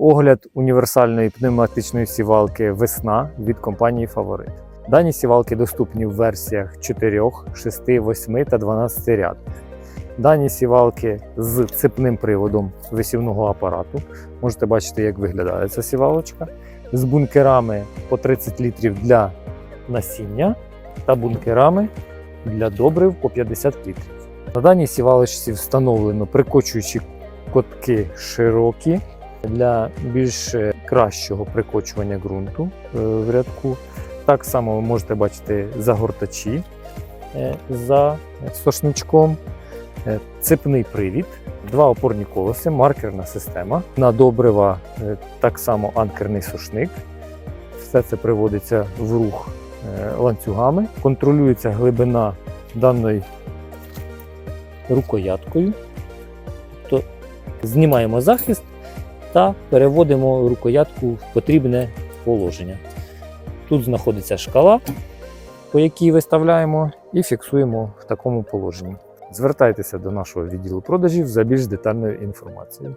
Огляд універсальної пневматичної сівалки Весна від компанії Фаворит. Дані сівалки доступні в версіях 4, 6, 8 та 12 рядних. Дані сівалки з цепним приводом висівного апарату. Можете бачити, як виглядає ця сівалочка. З бункерами по 30 літрів для насіння та бункерами для добрив по 50 літрів. На даній сівалочці встановлено прикочуючі котки широкі для більш е, кращого прикочування ґрунту е, в рядку. Так само ви можете бачити загортачі е, за сошничком, цепний привід, два опорні колеси, маркерна система. На добрива так само анкерний сушник. Все це приводиться в рух ланцюгами, контролюється глибина даної рукояткою. Тобто знімаємо захист та переводимо рукоятку в потрібне положення. Тут знаходиться шкала, по якій виставляємо і фіксуємо в такому положенні. Звертайтеся до нашого відділу продажів за більш детальною інформацією.